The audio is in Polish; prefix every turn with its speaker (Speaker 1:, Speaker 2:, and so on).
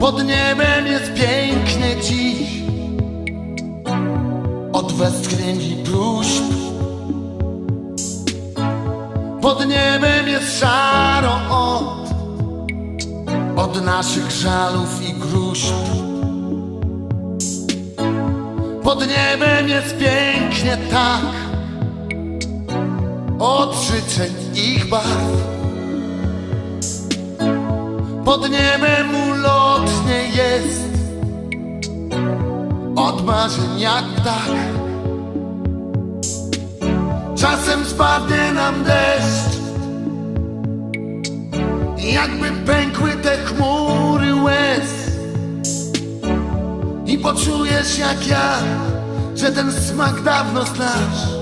Speaker 1: Pod niebem jest pięknie dziś. Od westchnień i próśb. Pod niebem jest szaro od Od naszych żalów i gruźb. Pod niebem jest pięknie tak. Od życzeń ich barw. Pod niebem ulotnie jest Od marzeń jak ptak. Czasem spadnie nam deszcz Jakby pękły te chmury łez. I poczujesz jak ja Że ten smak dawno znasz